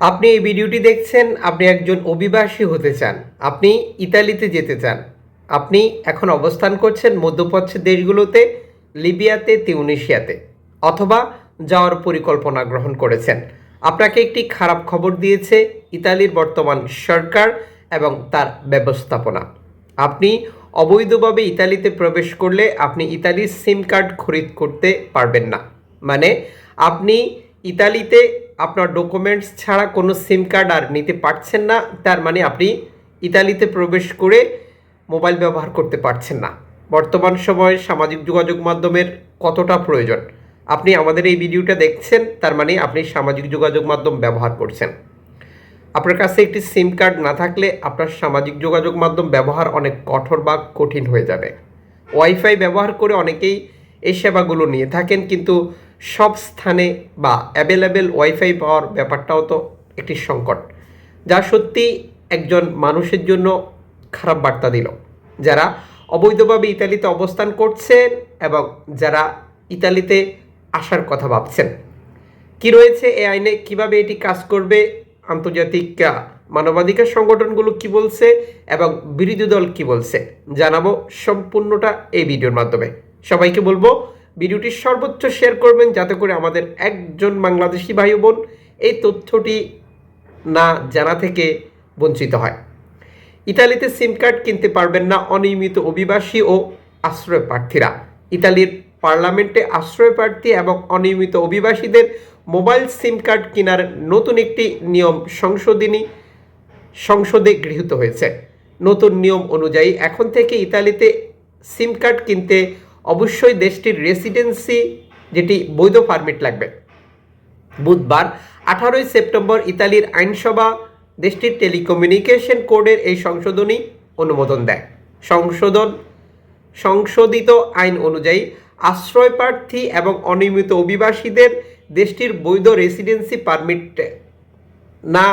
আপনি এই ভিডিওটি দেখছেন, আপনি একজন অভিবাসী হতে চান, আপনি ইতালিতে যেতে চান, আপনি এখন অবস্থান করছেন মধ্যপ্রাচ্যের দেশগুলোতে, লিবিয়াতে, তিউনিশিয়াতে, অথবা যাওয়ার পরিকল্পনা গ্রহণ করেছেন। আপনাকে একটি খারাপ খবর দিয়েছে ইতালির বর্তমান সরকার এবং তার ব্যবস্থাপনা। আপনি অবৈধভাবে ইতালিতে প্রবেশ করলে আপনি ইতালির সিম কার্ড খরিদ করতে পারবেন না। মানে আপনি ইতালিতে আপনার ডকুমেন্টস ছাড়া কোনো সিম কার্ড আর নিতে পারছেন না। তার মানে আপনি ইতালিতে প্রবেশ করে মোবাইল ব্যবহার করতে পারছেন না। বর্তমান সময়ে সামাজিক যোগাযোগ মাধ্যমের কতটা প্রয়োজন? আপনি আমাদের এই ভিডিওটা দেখছেন, তার মানে আপনি সামাজিক যোগাযোগ মাধ্যম ব্যবহার করছেন। আপনার কাছে একটি সিম কার্ড না থাকলে আপনার সামাজিক যোগাযোগ মাধ্যম ব্যবহার অনেক কঠোর বা কঠিন হয়ে যাবে। ওয়াইফাই ব্যবহার করে অনেকেই এই সেবাগুলো নিয়ে থাকেন, কিন্তু সব স্থানে বা অ্যাভেলেবেল ওয়াইফাই পাওয়ার ব্যাপারটাও তো একটি সংকট, যা সত্যি একজন মানুষের জন্য খারাপ বার্তা দিল। যারা অবৈধভাবে ইতালিতে অবস্থান করছেন এবং যারা ইতালিতে আসার কথা ভাবছেন। কি রয়েছে এই আইনে? কীভাবে এটি কাজ করবে? আন্তর্জাতিক মানবাধিকার সংগঠনগুলো কি বলছে এবং বিরোধী দল কি বলছে? জানাব সম্পূর্ণটা এই ভিডিওর মাধ্যমে। সবাইকে বলব ভিডিওটি সর্বোচ্চ শেয়ার করবেন যাতে করে আমাদের একজন বাংলাদেশি ভাই বোন এই তথ্যটি না জানা থেকে বঞ্চিত হয়। ইতালিতে সিম কার্ড কিনতে পারবেন না অনিয়মিত অভিবাসী ও আশ্রয় প্রার্থীরা। ইতালির পার্লামেন্টে আশ্রয় প্রার্থী এবং অনিয়মিত অভিবাসীদের মোবাইল সিম কার্ড কেনার নতুন একটি নিয়ম সংশোধনী সংসদে গৃহীত হয়েছে। নতুন নিয়ম অনুযায়ী এখন থেকে ইতালিতে সিম কার্ড কিনতে অবশ্যই দেশটির রেসিডেন্সি যেটি বৈধ পারমিট লাগবে। বুধবার আঠারোই সেপ্টেম্বর ইতালির আইনসভা দেশটির টেলিকমিউনিকেশন কোডের এই সংশোধনী অনুমোদন দেয়। সংশোধন, সংশোধিত আইন অনুযায়ী আশ্রয় প্রার্থী এবং অনিয়মিত অভিবাসীদের দেশটির বৈধ রেসিডেন্সি পারমিট না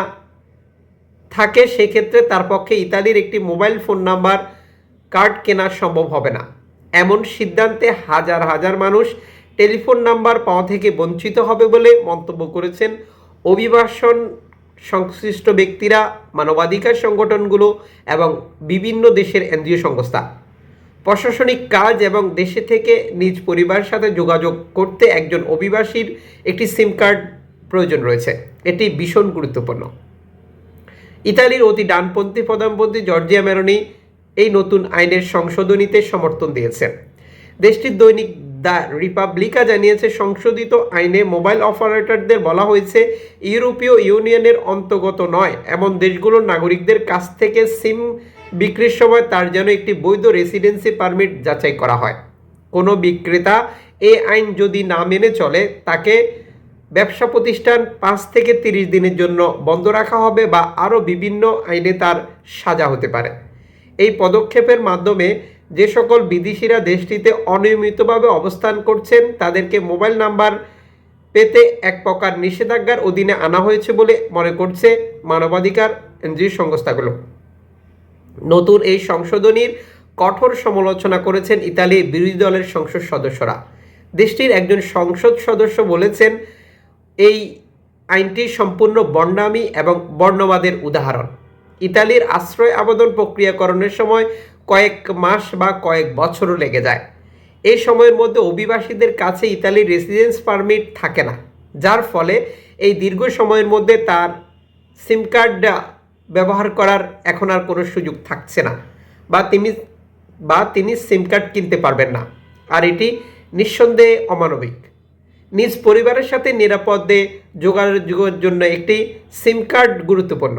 থাকে, সেক্ষেত্রে তার পক্ষে ইতালির একটি মোবাইল ফোন নাম্বার কার্ড কেনা সম্ভব হবে না। এমন সিদ্ধান্তে হাজার হাজার মানুষ টেলিফোন নাম্বার পাওয়া থেকে বঞ্চিত হবে বলে মন্তব্য করেছেন অভিবাসন সংশ্লিষ্ট ব্যক্তিরা, মানবাধিকার সংগঠনগুলো এবং বিভিন্ন দেশের এনজিও সংস্থা। প্রশাসনিক কাজ এবং দেশে থেকে নিজ পরিবারের সাথে যোগাযোগ করতে একজন অভিবাসীর একটি সিম কার্ড প্রয়োজন রয়েছে। এটি ভীষণ গুরুত্বপূর্ণ। ইতালির অতি ডানপন্থী প্রধানমন্ত্রী জর্জিয়া মেরোনি এই নতুন আইনের সংশোধনীতে সমর্থন দিয়েছেন। দেশটির দৈনিক দ্য রিপাবলিকা জানিয়েছে, সংশোধিত আইনে মোবাইল অপারেটরদের বলা হয়েছে, ইউরোপীয় ইউনিয়নের অন্তর্গত নয়, এমন দেশগুলোর নাগরিকদের কাছ থেকে সিম বিক্রির সময় তার যেন একটি বৈধ রেসিডেন্সি পারমিট যাচাই করা হয়। কোনো বিক্রেতা এ আইন যদি না মেনে চলে, তাকে ব্যবসা প্রতিষ্ঠান পাঁচ থেকে তিরিশ দিনের জন্য বন্ধ রাখা হবে বা আরও বিভিন্ন আইনে তার সাজা হতে পারে। এই পদক্ষেপের মাধ্যমে যে সকল বিদেশিরা দেশটিতে অনিয়মিতভাবে অবস্থান করছেন, তাদেরকে মোবাইল নাম্বার পেতে এক প্রকার নিষেধাজ্ঞার অধীনে আনা হয়েছে বলে মনে করছে মানবাধিকার এনজিও সংস্থাগুলো। নতুন এই সংশোধনীর কঠোর সমালোচনা করেছেন ইতালির বিরোধী দলের সংসদ সদস্যরা। দেশটির একজন সংসদ সদস্য বলেছেন, এই আইনটি সম্পূর্ণ বর্ণামি এবং বর্ণবাদের উদাহরণ। ইতালির আশ্রয় আবেদন প্রক্রিয়াকরণের সময় কয়েক মাস বা কয়েক বছরও লেগে যায়। এই সময়ের মধ্যে অভিবাসীদের কাছে ইতালির রেসিডেন্স পারমিট থাকে না, যার ফলে এই দীর্ঘ সময়ের মধ্যে তার সিম কার্ড ব্যবহার করার এখন আর কোনো সুযোগ থাকছে না বা তিনি বা তিনি সিম কার্ড কিনতে পারবেন না। আর এটি নিঃসন্দেহে অমানবিক। নিজ পরিবারের সাথে নিরাপদে যোগাযোগের জন্য একটি সিম কার্ড গুরুত্বপূর্ণ।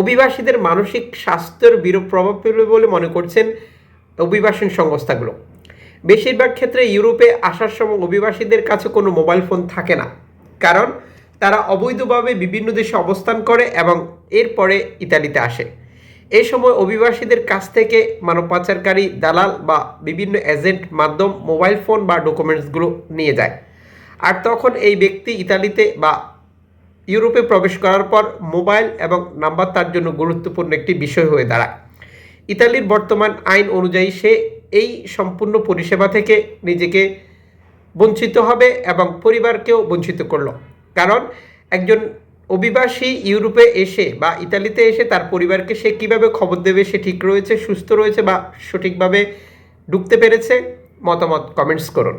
অভিবাসীদের মানসিক স্বাস্থ্যের বিরূপ প্রভাব ফেলবে বলে মনে করছেন অভিবাসন সংস্থাগুলো। বেশিরভাগ ক্ষেত্রে ইউরোপে আসার সময় অভিবাসীদের কাছে কোনো মোবাইল ফোন থাকে না, কারণ তারা অবৈধভাবে বিভিন্ন দেশে অবস্থান করে এবং এরপরে ইতালিতে আসে। এই সময় অভিবাসীদের কাছ থেকে মানব পাচারকারী দালাল বা বিভিন্ন এজেন্ট মাধ্যম মোবাইল ফোন বা ডকুমেন্টসগুলো নিয়ে যায়। আর তখন এই ব্যক্তি ইতালিতে বা ইউরোপে প্রবেশ করার পর মোবাইল এবং নাম্বার তার জন্য গুরুত্বপূর্ণ একটি বিষয় হয়ে দাঁড়ায়। ইতালির বর্তমান আইন অনুযায়ী সে এই সম্পূর্ণ পরিষেবা থেকে নিজেকে বঞ্চিত হবে এবং পরিবারকেও বঞ্চিত করল। কারণ একজন অভিবাসী ইউরোপে এসে বা ইতালিতে এসে তার পরিবারকে সে কীভাবে খবর দেবে, সে ঠিক রয়েছে, সুস্থ রয়েছে বা সঠিকভাবে ঢুকতে পেরেছে? মতামত কমেন্টস করুন।